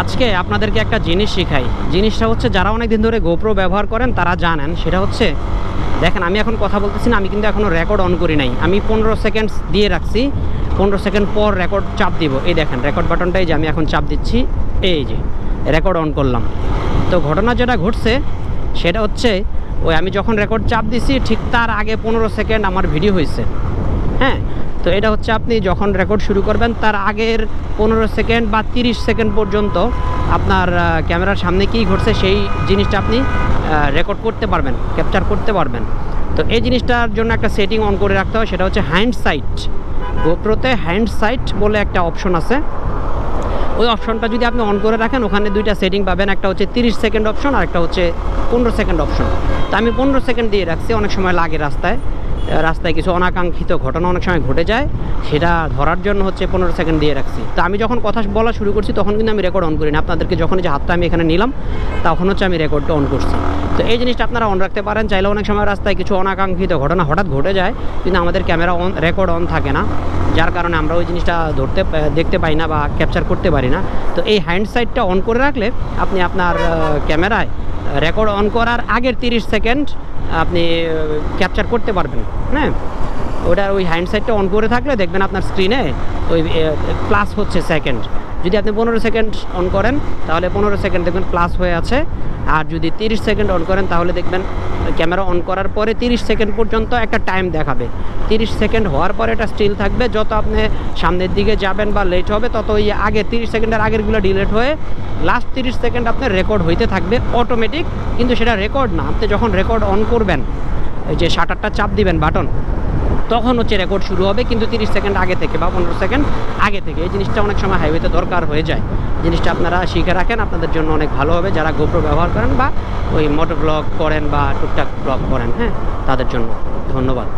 আজকে আপনাদেরকে একটা জিনিস শেখাই। জিনিসটা হচ্ছে যারা অনেক দিন ধরে গোপ্রো ব্যবহার করেন, তারা জানেন, সেটা হচ্ছে, দেখেন আমি এখন কথা বলতেছি না, আমি কিন্তু এখনও রেকর্ড অন করি নাই। আমি পনেরো সেকেন্ড দিয়ে রাখছি, পনেরো সেকেন্ড পর রেকর্ড চাপ দিব। এই দেখেন রেকর্ড বাটনটাই যে আমি এখন চাপ দিচ্ছি, এই যে রেকর্ড অন করলাম। তো ঘটনা যেটা ঘটছে, সেটা হচ্ছে, ওই আমি যখন রেকর্ড চাপ দিছি, ঠিক তার আগে পনেরো সেকেন্ড আমার ভিডিও হয়েছে হ্যাঁ? তো এটা হচ্ছে আপনি যখন রেকর্ড শুরু করবেন, তার আগের পনেরো সেকেন্ড বা তিরিশ সেকেন্ড পর্যন্ত আপনার ক্যামেরার সামনে কী ঘটছে সেই জিনিসটা আপনি রেকর্ড করতে পারবেন ক্যাপচার করতে পারবেন। তো এই জিনিসটার জন্য একটা সেটিং অন করে রাখতে হয়, সেটা হচ্ছে হ্যান্ড সাইট গোপ্রোতে হ্যান্ড সাইট বলে একটা অপশন আছে। ওই অপশনটা যদি আপনি অন করে রাখেন, ওখানে দুইটা সেটিং পাবেন, একটা হচ্ছে তিরিশ সেকেন্ড অপশন আর একটা হচ্ছে পনেরো সেকেন্ড অপশন তো আমি পনেরো সেকেন্ড দিয়ে রাখছি, অনেক সময় লাগে রাস্তায়। রাস্তায় কিছু অনাকাঙ্ক্ষিত ঘটনা অনেক সময় ঘটে যায়, সেটা ধরার জন্য হচ্ছে পনেরো সেকেন্ড দিয়ে রাখছি। তো আমি যখন কথা বলা শুরু করছি, তখন কিন্তু আমি রেকর্ড অন করি না আপনাদেরকে যখন যে হাতটা আমি এখানে নিলাম, তখন হচ্ছে আমি রেকর্ডটা অন করছি। তো এই জিনিসটা আপনারা অন রাখতে পারেন। চাইলে অনেক সময় রাস্তায় কিছু অনাকাঙ্ক্ষিত ঘটনা হঠাৎ ঘটে যায়, কিন্তু আমাদের ক্যামেরা অন রেকর্ড অন থাকে না। যার কারণে আমরা ওই জিনিসটা ধরতে দেখতে পাই না বা ক্যাপচার করতে পারি না। তো এই হ্যান্ড সাইডটা অন করে রাখলে আপনি আপনার ক্যামেরায় রেকর্ড অন করার আগের তিরিশ সেকেন্ড আপনি ক্যাপচার করতে পারবেন হ্যাঁ? ওটার ওই হ্যান্ডসেটটা অন করে থাকলে দেখবেন আপনার স্ক্রিনে ওই প্লাস হচ্ছে সেকেন্ড। যদি আপনি পনেরো সেকেন্ড অন করেন, তাহলে পনেরো সেকেন্ড দেখবেন প্লাস হয়ে আছে। আর যদি তিরিশ সেকেন্ড অন করেন, তাহলে দেখবেন ক্যামেরা অন করার পরে তিরিশ সেকেন্ড পর্যন্ত একটা টাইম দেখাবে। তিরিশ সেকেন্ড হওয়ার পরে এটা স্টিল থাকবে। যত আপনি সামনের দিকে যাবেন বা লেট হবে, তত ওই আগে তিরিশ সেকেন্ডের আগেরগুলো ডিলেট হয়ে লাস্ট তিরিশ সেকেন্ড আপনার রেকর্ড হইতে থাকবে অটোমেটিক কিন্তু সেটা রেকর্ড না। আপনি যখন রেকর্ড অন করবেন, এই যে শাটারটা চাপ দিবেন বাটন তখন হচ্ছে রেকর্ড শুরু হবে, কিন্তু তিরিশ সেকেন্ড আগে থেকে বা পনেরো সেকেন্ড আগে থেকে। এই জিনিসটা অনেক সময় হাইওয়েতে দরকার হয়ে যায়। জিনিসটা আপনারা শিখে রাখেন, আপনাদের জন্য অনেক ভালো হবে। যারা গোপ্রো ব্যবহার করেন বা ওই মোটর ব্লগ করেন বা টুকটাক ব্লগ করেন হ্যাঁ তাদের জন্য। ধন্যবাদ।